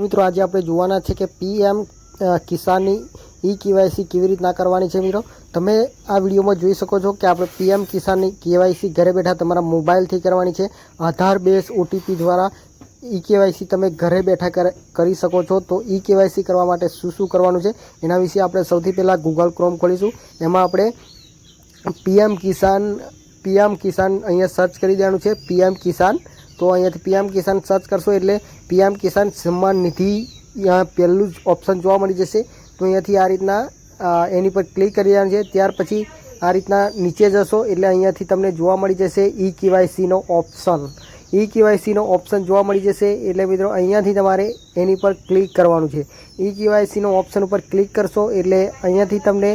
મિત્રો, આજે આપણે જોવાના છે કે પીએમ કિસાનની ઈ કેવાયસી કેવી રીતના કરવાની છે મિત્રો? તમે આ વિડીયોમાં જોઈ શકો છો કે આપણે પીએમ કિસાનની કેવાયસી ઘરે બેઠા તમારા મોબાઈલથી કરવાની છે. આધાર બેઝ, ઓટીપી દ્વારા ઈ કેવાયસી તમે ઘરે બેઠા કર- કરી શકો છો. તો ઈ કેવાયસી કરવા માટે શું શું કરવાનું છે? એના વિશે આપણે સૌથી પહેલાં ગૂગલ ક્રોમ ખોલીશું. એમાં આપણે પીએમ કિસાન પીએમ કિસાન અહીંયા સર્ચ કરી દેવાનું છે. પીએમ કિસાન તો અહીંયાથી પીએમ કિસાન સર્ચ કરશો એટલે પીએમ કિસાન સન્માન નિધિ પહેલું જ ઓપ્શન જોવા મળી જશે. તો અહીંયાથી આ રીતના એની પર ક્લિક કરી દેવાનું છે. ત્યાર પછી આ રીતના નીચે જશો એટલે અહીંયાથી તમને જોવા મળી જશે ઈ કેવાયસીનો ઓપ્શન ઈ કેવાયસીનો ઓપ્શન જોવા મળી જશે એટલે મિત્રો અહીંયાથી તમારે એની પર ક્લિક કરવાનું છે. ઈ કેવાયસીનો ઓપ્શન ઉપર ક્લિક કરશો એટલે અહીંયાથી તમને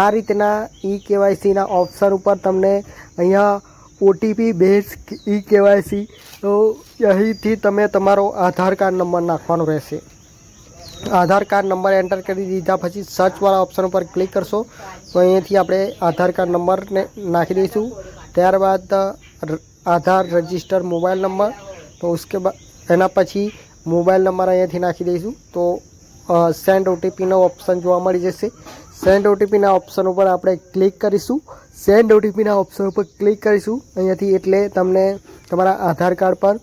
આ રીતના ઈ કેવાયસીના ઓપ્શન ઉપર તમને અહીંયા ઓટીપી બેઝ ઈ કેવાયસી. તો અહીંથી તમે તમારો આધાર કાર્ડ નંબર નાખવાનો રહેશે. આધાર કાર્ડ નંબર એન્ટર કરી દીધા પછી સર્ચવાળા ઓપ્શન ઉપર ક્લિક કરશો. તો અહીંયાથી આપણે આધાર કાર્ડ નંબરને નાખી દઈશું. ત્યારબાદ આધાર રજિસ્ટર મોબાઈલ નંબર. તો ઉસકે બાદ એના પછી મોબાઈલ નંબર અહીંયાથી નાખી દઈશું. તો સેન્ડ ઓટીપીનો ઓપ્શન જોવા મળી જશે. સેન્ડ ઓટીપીના ઓપ્શન ઉપર આપણે ક્લિક કરીશું. સેન્ડ ઓટીપીના ઓપ્શન ઉપર ક્લિક કરીશું. અહીંયાથી એટલે તમને તમારા આધાર કાર્ડ પર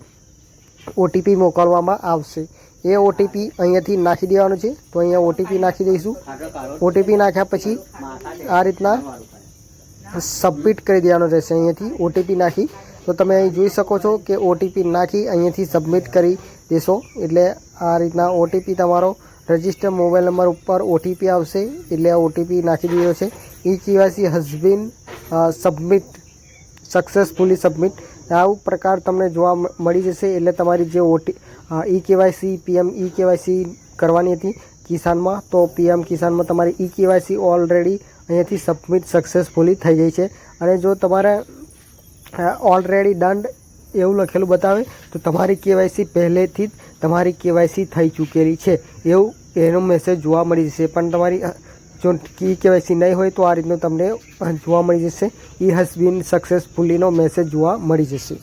ઓટીપી મોકલવામાં આવશે. એ ઓટીપી અહીંયાથી નાખી દેવાનું છે. તો અહીંયા ઓટીપી નાખી દઈશું. ઓટીપી નાખ્યા પછી આ રીતના સબમિટ કરી દેવાનું રહેશે અહીંયાથી ઓટીપી નાખી. તો તમે અહીં જોઈ શકો છો કે ઓટીપી નાખી અહીંયાથી સબમિટ કરી દેશો. એટલે આ રીતના ઓટીપી તમારો રજિસ્ટર મોબાઈલ નંબર ઉપર ઓટીપી આવશે, એટલે આ ઓટીપી નાખી દીધો છે. E KYC has been submit successfully submit આવું પ્રકાર તમને જોવા મળી જશે, એટલે તમારી જે OT E KYC PM E KYC કરવાની હતી કિસાનમાં, તો પીએમ કિસાનમાં તમારી ઈ કેવાયસી ઓલરેડી અહીંયાથી સબમિટ સક્સેસફુલી થઈ ગઈ છે. અને જો તમારે ઓલરેડી દંડ એવું લખેલું બતાવે, તો તમારી કેવાયસી પહેલેથી જ તમારી કેવાયસી થઈ ચૂકેલી છે. એવું એનો મેસેજ જોવા મળી જશે. પણ તમારી જો કી કેવાયસી નહીં હોય તો આ રીતનું તમને જોવા મળી જશે. ઈ હસ બીન સક્સેસફુલીનો મેસેજ જોવા મળી જશે.